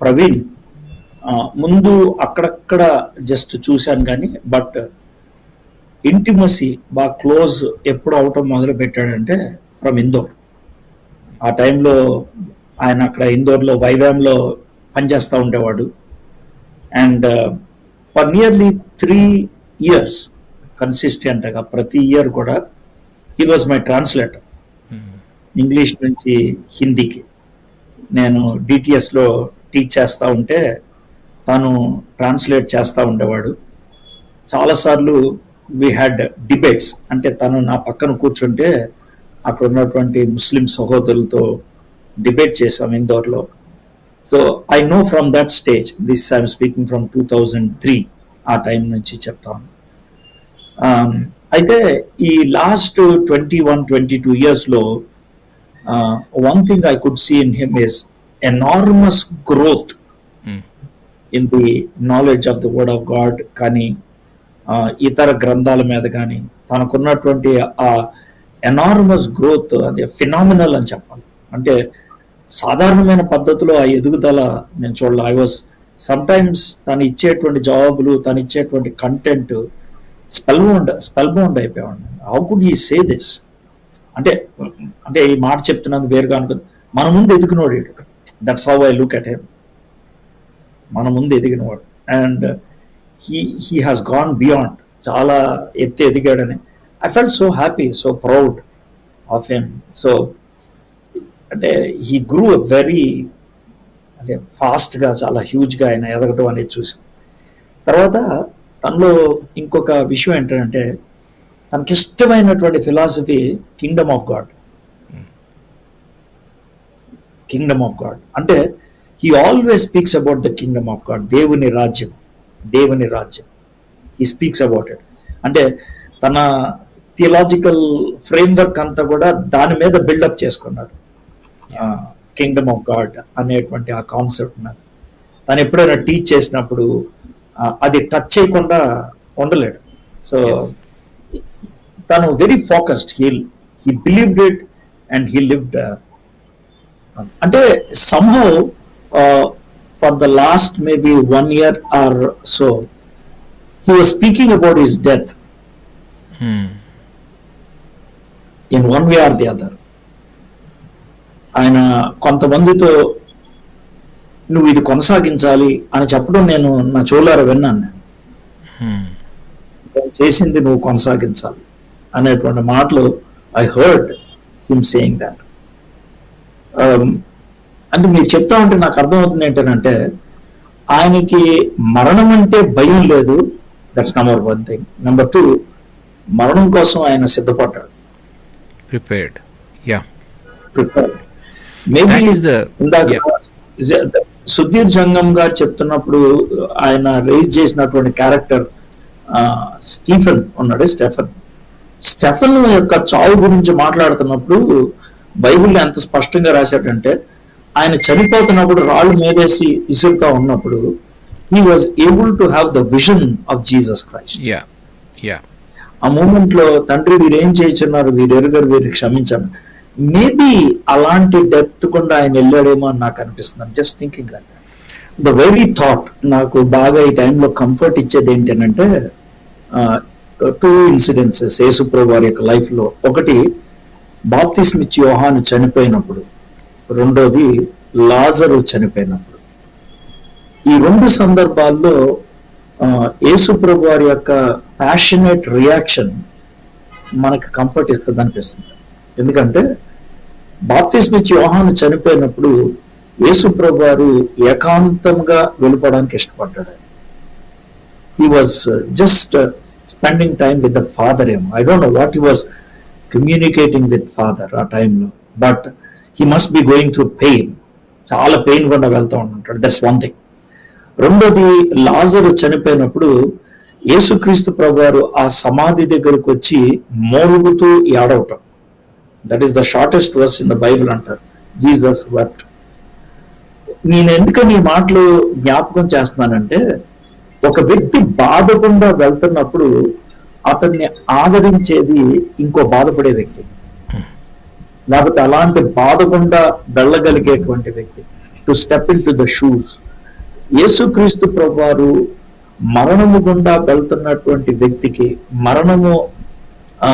ప్రవీణ్ ముందు అక్కడక్కడ జస్ట్ చూశాను కానీ బట్ ఇంటిమసీ బాగా క్లోజ్ ఎప్పుడు అవటం మొదలు పెట్టాడంటే ఫ్రమ్ ఇందోర్ ఆ టైంలో ఆయన అక్కడ ఇందోర్లో వైవాంలో పనిచేస్తూ ఉండేవాడు. And for nearly three years కన్సిస్టెంట్గా ప్రతి ఇయర్ కూడా he was my translator English నుంచి హిందీకి. నేను డిటిఎస్లో టీచ్ చేస్తూ ఉంటే తను ట్రాన్స్లేట్ చేస్తూ ఉండేవాడు. చాలాసార్లు వీ హ్యాడ్ డిబేట్స్ అంటే తను నా పక్కన కూర్చుంటే అక్కడ ఉన్నటువంటి ముస్లిం సహోదరులతో డిబేట్ చేసాం ఇందోర్లో. So I know from that stage this I'm speaking from two thousand three ఆ టైం నుంచి చెప్తాను. Um, అయితే ఈ last twenty one twenty two ఇయర్స్లో one thing I could see in him is enormous growth in the knowledge of the word of God కానీ ఇతర గ్రంథాల మీద కానీ తనకున్నటువంటి ఆ ఎనార్మస్ గ్రోత్ అది ఫినామినల్ అని చెప్పాలి. అంటే సాధారణమైన పద్ధతిలో ఆ ఎదుగుదల నేను చూడాలి. ఐ వాజ్ సమ్ టైమ్స్ తను ఇచ్చేటువంటి జవాబులు తను ఇచ్చేటువంటి content spell bound spell bound అయిపోయాడు how could he say this అంటే అంటే ఈ మాట చెప్తున్నందుకు వేరుగా అనుకుంది. మన ముందు ఎదిగినోడు that's how I look at him మన ముందు ఎదిగినవాడు. And he he has gone beyond చాలా ఎత్తి ఎదిగాడని. I fell so happy so proud of him so అంటే హీ గ్రూ వెరీ అంటే ఫాస్ట్గా చాలా హ్యూజ్గా ఆయన ఎదగటం అనేది చూసాం. తర్వాత తనలో ఇంకొక విషయం ఏంటంటే తనకిష్టమైనటువంటి philosophy kingdom of God kingdom of God అంటే he always speaks about the kingdom of God దేవుని రాజ్యం. దేవుని రాజ్యం. హీ స్పీక్స్ అబౌట్ ఇట్ అంటే తన థియలాజికల్ ఫ్రేమ్వర్క్ అంతా కూడా దాని మీద బిల్డప్ చేసుకున్నాడు. కింగ్డమ్ ఆఫ్ గాడ్ అనేటువంటి ఆ కాన్సెప్ట్ మీద తను ఎప్పుడైనా టీచ్ చేసినప్పుడు అది టచ్ చేయకుండా ఉండలేడు. సో తను very focused he he believed it and he lived అంటే somehow for the last maybe one year or so he was speaking about his death in one way or the other ఆయన కొంతమందితో నువ్వు ఇది కొనసాగించాలి అని చెప్పడం నేను నా చోలార విన్నాను నేను. నువ్వు చేసింది నువ్వు కొనసాగించాలి అనేటువంటి మాటలు I heard him saying that అంటే మీరు చెప్తా ఉంటే నాకు అర్థమవుతుంది ఏంటంటే ఆయనకి మరణం అంటే భయం లేదు. That's number one thing number two మరణం కోసం ఆయన సిద్ధపడ్డాడు. Prepared yeah prepared maybe. జ- సుధీర్ జంగం గారు చెప్తున్నప్పుడు ఆయన రేజ్ చేసినటువంటి క్యారెక్టర్ స్టీఫెన్ ఉన్నాడు స్టెఫన్. స్టెఫన్ యొక్క చావు గురించి మాట్లాడుతున్నప్పుడు బైబిల్లో ఎంత స్పష్టంగా రాశాడంటే ఆయన చనిపోతున్నప్పుడు రాళ్ళు మీదేసి ఇసురుతా ఉన్నప్పుడు he was able to have the vision of Jesus Christ yeah yeah ఆ మూమెంట్లో తండ్రి వీరు ఏం చేయించున్నారు? వీరు ఎరుగరు వీరు క్షమించాను మేబీ అలాంటి డెప్త్ కూడా ఆయన వెళ్ళాడేమో అని నాకు అనిపిస్తుంది. Just thinking the very thought నాకు బాగా ఈ టైంలో కంఫర్ట్ ఇచ్చేది ఏంటంటే టూ ఇన్సిడెన్సెస్ యేసుప్రభు వారి యొక్క life లో. ఒకటి బాప్తిస్మ్ ఇచ్చి యోహాను చనిపోయినప్పుడు రెండోది లాజరు చనిపోయినప్పుడు. ఈ రెండు సందర్భాల్లో యేసుప్రభు వారి యొక్క ప్యాషనేట్ రియాక్షన్ మనకు కంఫర్ట్ ఇస్తుంది అనిపిస్తుంది ఎందుకంటే బాప్తిస్మ ఇచ్చి యోహాను చనిపోయినప్పుడు యేసుప్రభు వారు ఏకాంతంగా వెళ్ళిపోవడానికి ఇష్టపడ్డాడు. He was just spending time with the father ఏమో. I don't know what he was communicating with father ఆ టైంలో but he must be going through pain చాలా పెయిన్ గుండా వెళ్తూ ఉంటాడు. దట్స్ వన్ థింగ్ రెండోది లాజరు చనిపోయినప్పుడు యేసుక్రీస్తు ప్రభువారు ఆ సమాధి దగ్గరకు వచ్చి మోరుగుతూ ఏడవటం. That is the shortest verse in the Bible అంటారు. జీసస్ వర్ట్ నేను ఎందుకని ఈ మాటలు జ్ఞాపకం చేస్తున్నానంటే ఒక వ్యక్తి బాధకుండా వెళ్తున్నప్పుడు అతన్ని ఆదరించేది ఇంకో బాధపడే వ్యక్తి. లేకపోతే అలాంటి బాధకుండా వెళ్ళగలిగేటువంటి వ్యక్తి. To step in to the shoes యేసుక్రీస్తు ప్రభువారు మరణము గుండా వెళ్తున్నటువంటి వ్యక్తికి మరణము ఆ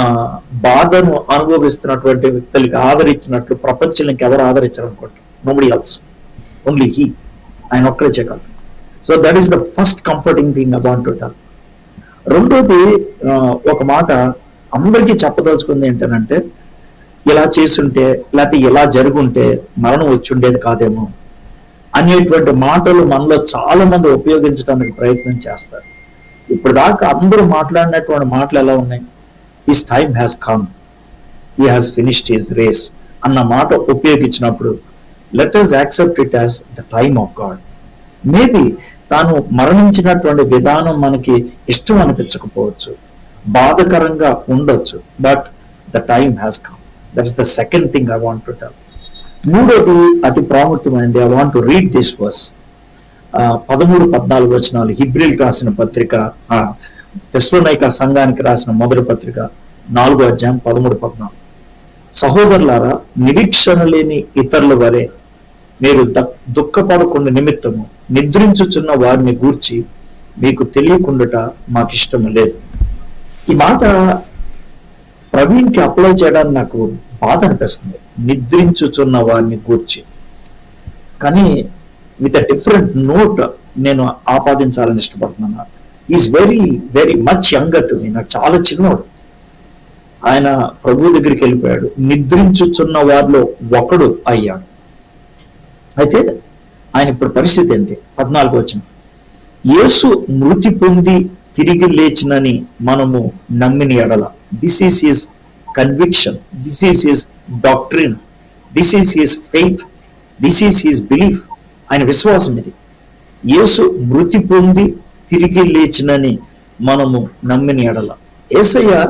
బాధను అనుభవిస్తున్నటువంటి వ్యక్తులకి ఆదరించినట్లు ప్రపంచానికి ఇంకెవరు ఆదరించారనుకోండి? నోబడి ఎల్స్ ఓన్లీ హీ ఆయన ఒక్కడే చేయగలరు. So that is the first comforting thing about రెండోది ఒక మాట అందరికీ చెప్పదలుచుకుంది ఏంటంటే ఇలా చేసుంటే లేకపోతే ఇలా జరుగుంటే మరణం వచ్చుండేది కాదేమో అనేటువంటి మాటలు మనలో చాలా మంది ఉపయోగించడానికి ప్రయత్నం చేస్తారు. ఇప్పుడు దాకా అందరూ మాట్లాడినటువంటి మాటలు ఎలా ఉన్నాయి? His time has come he has finished his race అన్న మాట ఉపయోగించినప్పుడు let us accept it as the time of God maybe తాను మరణించినటువంటి విధానం మనకి ఇష్టం అనిపించకపోవచ్చు. బాధకరంగా ఉండొచ్చు but the time has come that is the second thing I want to tell మూడోది అతి ప్రాముఖ్యమైనది. I want to read this verse పదమూడు పద్నాలుగు వచనాలు హిబ్రిల్ రాసిన పత్రిక తెస్లోనైక సంఘానికి రాసిన మొదటి పత్రిక నాలుగో అధ్యాయం పదమూడు పద్నాలుగు. సహోదరులారా నిరీక్షణ లేని ఇతరుల వరే మీరు దుఃఖపడకుండా నిమిత్తము నిద్రించుచున్న వారిని గూర్చి మీకు తెలియకుండాట మాకు ఇష్టం లేదు. ఈ మాట ప్రవీణ్కి అప్లై చేయడానికి నాకు బాధ అనిపిస్తుంది. నిద్రించుచున్న వారిని గూర్చి. కానీ విత్ అ డిఫరెంట్ నోట్ నేను ఆపాదించాలని ఇష్టపడుతున్నాను. Is very very much younger to me నాకు చాలా చిన్నోడు. ఆయన ప్రభు దగ్గరికి వెళ్ళిపోయాడు. నిద్రించుచున్న వారిలో ఒకడు అయ్యాడు. అయితే ఆయన ఇప్పుడు పరిస్థితి ఏంటి? పద్నాలుగు వచ్చిన యేసు మృతి పొంది తిరిగి లేచినని మనము నమ్మిన ఎడల. This is his conviction this is his doctrine this is his faith this is his belief ఆయన విశ్వాసం ఇది. యేసు మృతి పొంది తిరిగి లేచినని మనము నమ్మిన ఎడల. ఏసయ్య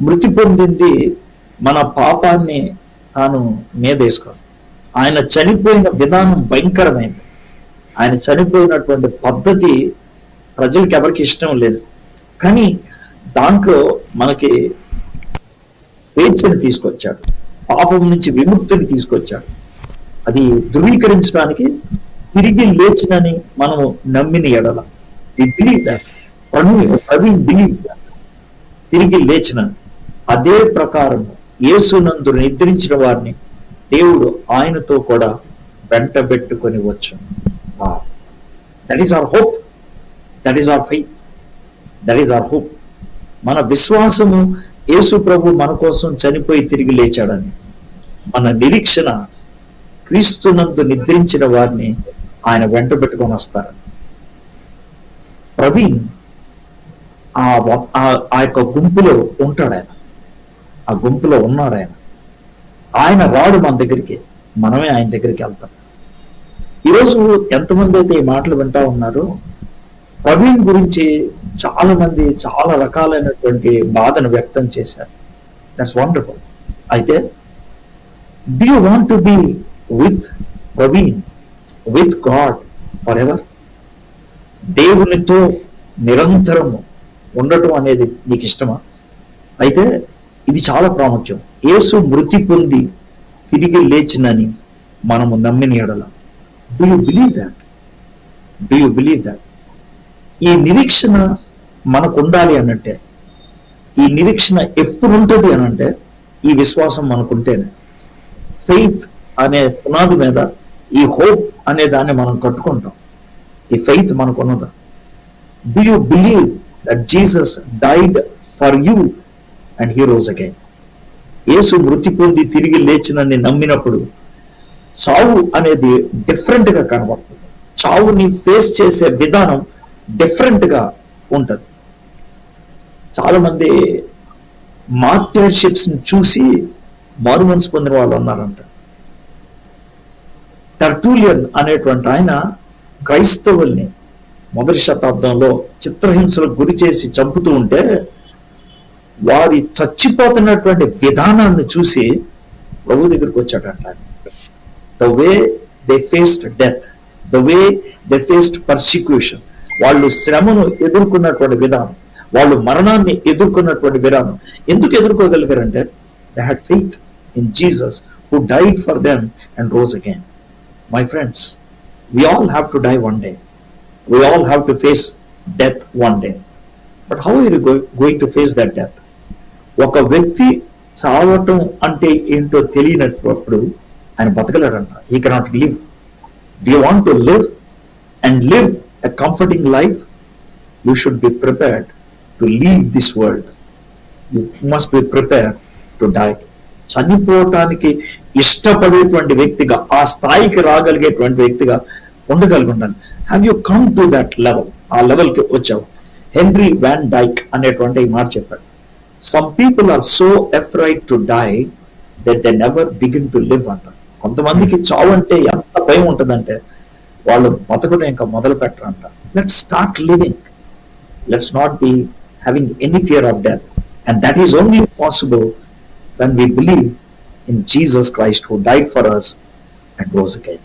మృతి పొందింది మన పాపాన్ని తాను మీదేసుకోవాలి. ఆయన చనిపోయిన విధానం భయంకరమైంది. ఆయన చనిపోయినటువంటి పద్ధతి ప్రజలకి ఎవరికి ఇష్టం లేదు. కానీ దాంట్లో మనకి స్వేచ్ఛని తీసుకొచ్చాడు. పాపం నుంచి విముక్తిని తీసుకొచ్చాడు. అది ధృవీకరించడానికి తిరిగి లేచినని మనము నమ్మిన ఎడల. తిరిగి లేచిన అదే ప్రకారం యేసునందు నిద్రించిన వారిని దేవుడు ఆయనతో కూడా వెంటబెట్టుకొని వచ్చు that is our hope that is our faith that is our hope మన విశ్వాసము యేసు ప్రభు మన కోసం చనిపోయి తిరిగి లేచాడని మన నిరీక్షణ క్రీస్తునందు నిద్రించిన వారిని ఆయన వెంట పెట్టుకొని వస్తారని ప్రవీణ్ ఆ ఆ- ఆ యొక్క గుంపులో ఉంటాడు ఆయన. ఆ గుంపులో ఉన్నాడు ఆయన. ఆయన రాడు మన దగ్గరికి. మనమే ఆయన దగ్గరికి వెళ్తాం. ఈరోజు ఎంతమంది అయితే ఈ మాటలు వింటా ఉన్నారో ప్రవీణ్ గురించి చాలా మంది చాలా రకాలైనటువంటి బాధను వ్యక్తం చేశారు. దట్స్ వండర్ఫుల్ అయితే do you want to be with Praveen with God forever దేవునితో నిరంతరము ఉండటం అనేది నీకు ఇష్టమా? అయితే ఇది చాలా ప్రాముఖ్యం. యేసు మృతి పొంది తిరిగి లేచినని మనము నమ్మిన ఎడల. Do you believe that do you believe that ఈ నిరీక్షణ మనకు ఉండాలి అనంటే ఈ నిరీక్షణ ఎప్పుడు ఉంటుంది అనంటే ఈ విశ్వాసం మనకుంటేనే. ఫెయిత్ అనే పునాది మీద ఈ హోప్ అనే దాన్ని మనం కట్టుకుంటాం. ఈ faith మనకున్నదా? Do you believe that Jesus died for you and he rose again యేసు మృతి పొంది తిరిగి లేచినని నమ్మినప్పుడు చావు అనేది డిఫరెంట్గా కనబడుతుంది. చావుని ఫేస్ చేసే విధానం డిఫరెంట్గా చాలామంది చాలా ని చూసి మారుమనసు పొందిన వాళ్ళు ఉన్నారంట. టర్టూలియన్ అనేటువంటి ఆయన క్రైస్తవుల్ని మొదటి శతాబ్దంలో చిత్రహింసలకు గురి చేసి చంపుతూ ఉంటే వారి చచ్చిపోతున్నటువంటి విధానాన్ని చూసి ప్రభు దగ్గరికి వచ్చాడంట the way they faced death the way they faced persecution వాళ్ళు శ్రమను ఎదుర్కొన్నటువంటి విధానం వాళ్ళు మరణాన్ని ఎదుర్కొన్నటువంటి విధానం ఎందుకు ఎదుర్కోగలిగారంటే they had faith in Jesus who died for them and rose again my friends we all have to die one day we all have to face death one day. But how are you go- going to face that death? ఒక వ్యక్తి చావటం అంటే ఏంటో తెలియనప్పుడు ఆయన బతకలేడంట he cannot live they want to live and live a comforting life you should be prepared to leave this world You must be prepared to die. చనిపోవటానికి ఇష్టపడేటువంటి వ్యక్తిగా ఆ స్థాయికి రాగలిగేటువంటి వ్యక్తిగా ఉండగలిగి ఉండాలి have you come to that level ఆ లెవెల్కి వచ్చావు. హెన్రీ వ్యాన్ డైక్ అనేటువంటి మాట చెప్పాడు. Some people are so afraid to die that they never begin to live అంటారు కొంతమందికి చావు అంటే ఎంత భయం ఉంటుందంటే వాళ్ళు బతకడం ఇంకా మొదలు పెట్టరంట. Let start living let's not be having any fear of death and that is only possible when we believe in Jesus Christ who died for us and rose again.